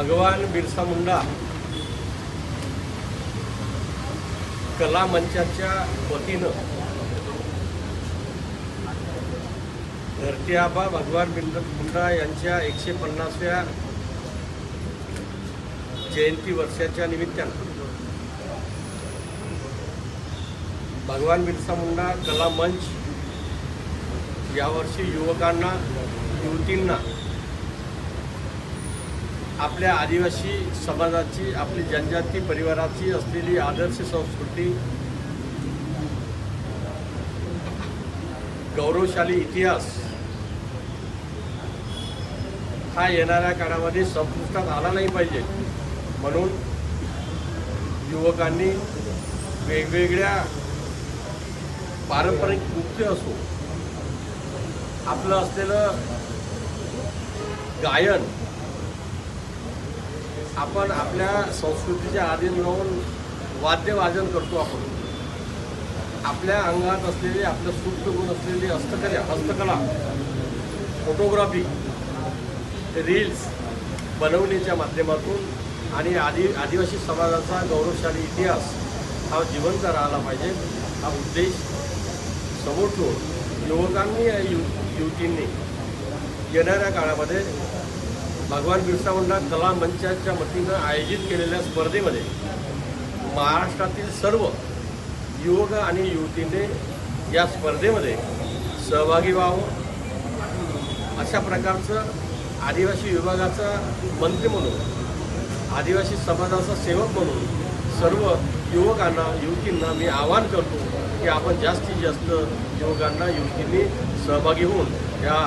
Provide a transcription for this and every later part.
भगवान बिरसा मुंडा कला मंचाच्या वतीनं धरती आबा भगवान बिंद मुंडा यांच्या एकशे पन्नासव्या जयंती वर्षाच्या निमित्तानं भगवान बिरसा मुंडा कला मंच यावर्षी युवकांना युवतींना आपल्या आदिवासी समाजाची आपली जनजाती परिवाराची असलेली आदर्श संस्कृती गौरवशाली इतिहास हा येणाऱ्या काळामध्ये संपुष्टात आला नाही पाहिजे. म्हणून युवकांनी वेगवेगळ्या पारंपरिक नृत्य असो आपलं असलेलं गायन आपण आपल्या संस्कृतीच्या आधीन राहून वाद्यवादन करतो आपण. आपल्या अंगात असलेली आपलं सुप्त गुण असलेली हस्तकला हस्तकला फोटोग्राफी रील्स बनवण्याच्या माध्यमातून आणि आदि आदिवासी समाजाचा गौरवशाली इतिहास हा जिवंत राहिला पाहिजे. हा उद्देश समोर ठेवून युवकांनी यु युवतींनी येणाऱ्या काळामध्ये भगवान बिरसा मुंडा कला मंचाच्या वतीनं आयोजित केलेल्या स्पर्धेमध्ये महाराष्ट्रातील सर्व युवक आणि युवतींनी या स्पर्धेमध्ये सहभागी व्हावं. अशा प्रकारचं आदिवासी विभागाचा मंत्री म्हणून आदिवासी समाजाचा सेवक म्हणून सर्व युवकांना युवतींना मी आवाहन करतो की आपण जास्तीत जास्त युवकांना युवतींनी सहभागी होऊन या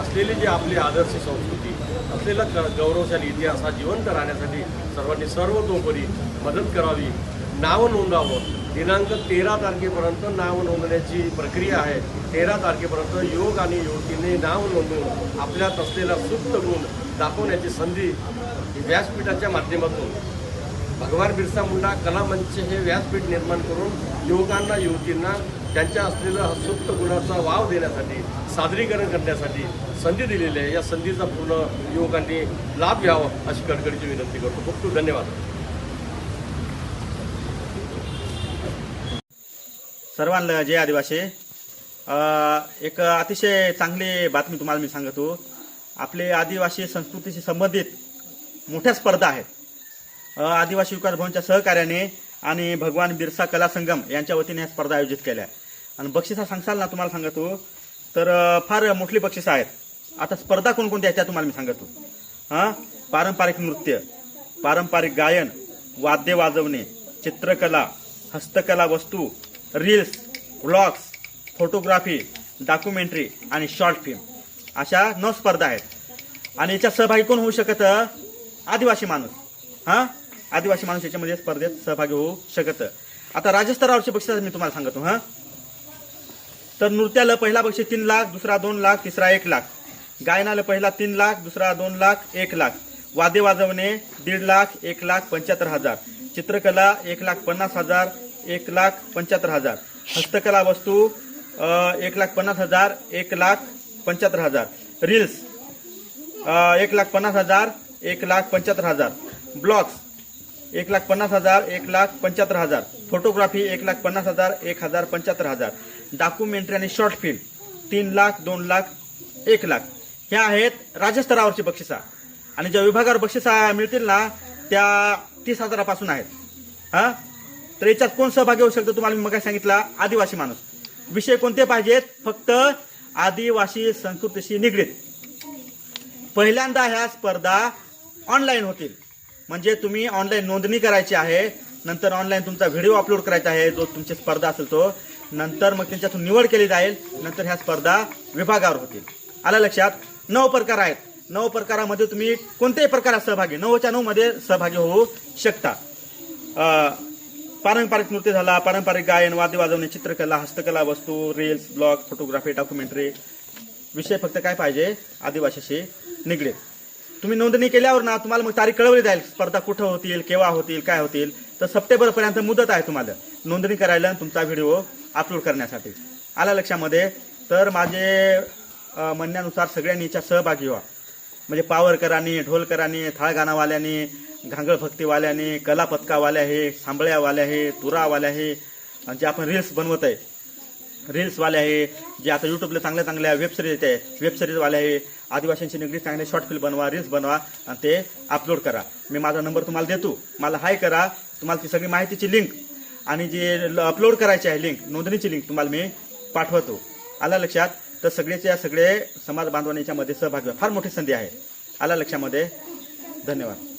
असलेली जी आपली आदर्श संस्कृती असलेला क गौरवशाली इतिहास हा जिवंत राहण्यासाठी सर्वांनी सर्वतोपरी मदत करावी. नाव नोंदावं. दिनांक तेरा तारखेपर्यंत नाव नोंदण्याची प्रक्रिया आहे. तेरा तारखेपर्यंत युवक आणि युवतींनी नाव नोंदवून आपल्यात असलेला सुप्त गुण दाखवण्याची संधी व्यासपीठाच्या माध्यमातून भगवान बिरसा मुंडा कला मंच हे व्यासपीठ निर्माण करून युवकांना युवतींना त्यांच्या असलेल्या सुप्त गुणाचा वाव देण्यासाठी सादरीकरण करण्यासाठी संधी दिलेली आहे. या संधीचा पूर्ण युवकांनी लाभ घ्यावा अशी कडकडीची विनंती करतो. खूप खूप धन्यवाद. सर्वांना जय आदिवासी. एक अतिशय चांगली बातमी तुम्हाला मी सांगतो. आपले आदिवासी संस्कृतीशी संबंधित मोठ्या स्पर्धा आहेत. आदिवासी विकास भवनच्या सहकार्याने आणि भगवान बिरसा कला संगम यांच्या वतीने ह्या स्पर्धा आयोजित केल्या. आणि बक्षिसा सांगसाल ना तुम्हाला सांगतो? तर फार मोठी बक्षिसं आहेत. आता स्पर्धा कोणकोणत्या आहेत त्या तुम्हाला मी सांगतो. हां पारंपरिक नृत्य पारंपरिक गायन वाद्य वाजवणे चित्रकला हस्तकला वस्तू रील्स व्लॉग्स फोटोग्राफी डॉक्युमेंटरी आणि शॉर्ट फिल्म अशा नऊ स्पर्धा आहेत. आणि याच्यात सहभागी कोण होऊ शकत? आदिवासी माणूस. हां? आदिवासी माणूस याच्यामध्ये स्पर्धेत सहभागी होऊ शकत. आता राज्यस्तरावरचे बक्षीस मी तुम्हाला सांगतो हा? तर नृत्याला पहिला बक्षीस तीन लाख दुसरा दोन लाख तिसरा एक लाख. गायनाला पहिला तीन लाख दुसरा दोन लाख एक लाख. वादे वाजवणे दीड लाख एक लाख पंच्याहत्तर हजार. चित्रकला एक लाख पन्नास हजार एक लाख पंच्याहत्तर हजार. हस्तकला वस्तू एक लाख पन्नास हजार एक लाख पंच्याहत्तर हजार. रील्स एक लाख पन्नास हजार एक लाख पंच्याहत्तर हजार. ब्लॉग्स एक लाख पन्नास हजार एक लाख पंच्याहत्तर हजार. फोटोग्राफी एक लाख पन्नास हजार एक हजार पंच्याहत्तर हजार. डॉक्युमेंटरी आणि शॉर्ट फिल्म तीन लाख दोन लाख एक लाख. ह्या आहेत राज्यस्तरावरची बक्षिसा. आणि ज्या विभागावर बक्षिसा मिळतील ना त्या तीस हजारापासून आहेत. हा? तर याच्यात कोण सहभागी होऊ शकतो तुम्हाला मी मग सांगितला आदिवासी माणूस. विषय कोणते पाहिजेत? फक्त आदिवासी संस्कृतीशी निगडीत. पहिल्यांदा ह्या स्पर्धा ऑनलाईन होतील. म्हणजे तुम्ही ऑनलाईन नोंदणी करायची आहे नंतर ऑनलाईन तुमचा व्हिडिओ अपलोड करायचा आहे जो तुमची स्पर्धा असेल तो. नंतर मग त्यांच्यातून निवड केली जाईल नंतर ह्या स्पर्धा विभागावर होतील. आल्या लक्षात? नऊ प्रकार आहेत. नऊ प्रकारामध्ये तुम्ही कोणत्याही प्रकारात सहभागी नऊच्या नऊ मध्ये सहभागी होऊ शकता. पारंपरिक नृत्य झाला पारंपरिक गायन वाद्य वाजवणे चित्रकला हस्तकला वस्तू रील्स ब्लॉग फोटोग्राफी डॉक्युमेंटरी विषय फक्त काय पाहिजे? आदिवासीशी निगडीत. तुम्ही नोंदणी केल्यावर ना तुम्हाला मग तारीख कळवली जाईल स्पर्धा कुठं होतील केव्हा होतील काय होतील. तर सप्टेंबर पर्यंत मुदत आहे तुम्हाला. नोंदणी करायला तुमचा व्हिडिओ अपलोड करण्यासाठी. आला लक्षामध्ये. तर माझे म्हणण्यानुसार सगळ्यांनी याच्यात सहभागी व्हा. म्हणजे पावरकरांनी ढोलकरांनी थाळगाणावाल्यांनी घांगळ भक्तीवाल्याने कला सांबळ्यावाल्या हे तुरावाल्या हे आणि जे आपण रील्स बनवत आहे रील्सवाले आहे जे आता युट्यूबला चांगल्या चांगल्या वेबसिरीज येते. वेबसिरीजवाले आहे आदिवासींशी निगडीत चांगले शॉर्ट फिल्म बनवा रील्स बनवा आणि ते अपलोड करा. मी माझा नंबर तुम्हाला देतो. मला हाय करा. तुम्हाला ती सगळी माहितीची लिंक आणि जे अपलोड करायची आहे लिंक नोंदणीची लिंक तुम्हाला मी पाठवतो. आला लक्षात? तर सगळेच्या सगळे समाज बांधवांच्यामध्ये सहभाग सहभागी फार मोठी संधी आहे. आला लक्षामध्ये? धन्यवाद.